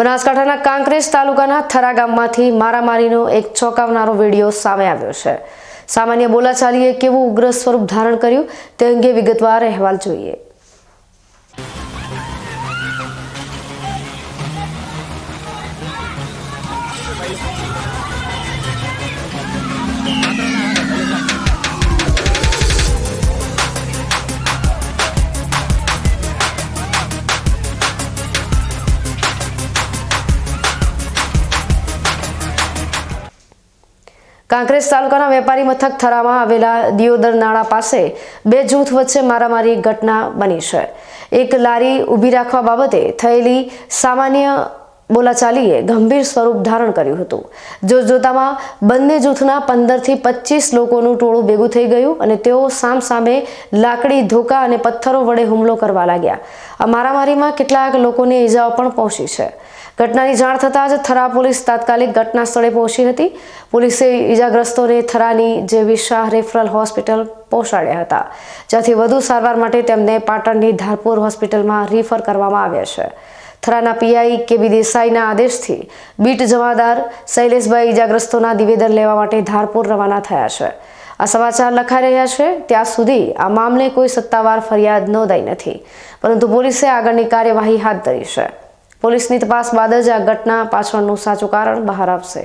બનાસકાંઠાના કાંકરેજ તાલુકાના થરા ગામમાંથી મારામારીનો એક ચોંકાવનારો વીડિયો સામે આવ્યો છે. સામાન્ય બોલાચાલીએ કેવું ઉગ્ર સ્વરૂપ ધારણ કર્યું તે અંગે વિગતવાર અહેવાલ જોઈએ. કાંકરેજ તાલુકાના વેપારી મથક થરામાં આવેલા દિયોદર નાળા પાસે બે જૂથ વચ્ચે મારામારી ઘટના બની છે. એક લારી ઊભી રાખવા બાબતે થયેલી સામાન્ય બોલાચાલીએ ગંભીર સ્વરૂપ ધારણ કર્યું હતું. જો જોતામાં બંને જૂથના પંદરથી પચીસ લોકોનું ટોળું ભેગું થઈ ગયું અને તેઓ સામસામે લાકડી, ધોકા અને પથ્થરો વડે હુમલો કરવા લાગ્યા. આ મારામારીમાં કેટલાક લોકોને ઈજાઓ પણ પહોંચી છે. ઘટનાની જાણ થતાં જ થરા પોલીસ તાત્કાલિક ઘટના સ્થળે પહોંચી હતી. પોલીસે ઈજાગ્રસ્તોને થરાની જેવી શાહ રેફરલ હોસ્પિટલ પહોંચાડ્યા હતા, જ્યાંથી વધુ સારવાર માટે તેમને પાટણની ધારપુર હોસ્પિટલમાં રિફર કરવામાં આવ્યા છે. થરાના પીઆઈ કેબી દેસાઈના આદેશથી બીટ જમાદાર શૈલેષભાઈ ઈજાગ્રસ્તોના નિવેદન લેવા માટે ધારપુર રવાના થયા છે. આ સમાચાર લખાઈ રહ્યા છે, ત્યાં સુધી આ મામલે કોઈ સત્તાવાર ફરિયાદ નોંધાઈ નથી, પરંતુ પોલીસે આગળની કાર્યવાહી હાથ ધરી છે. પોલીસની તપાસ બાદ જ આ ઘટના પાછળનું સાચું કારણ બહાર આવશે.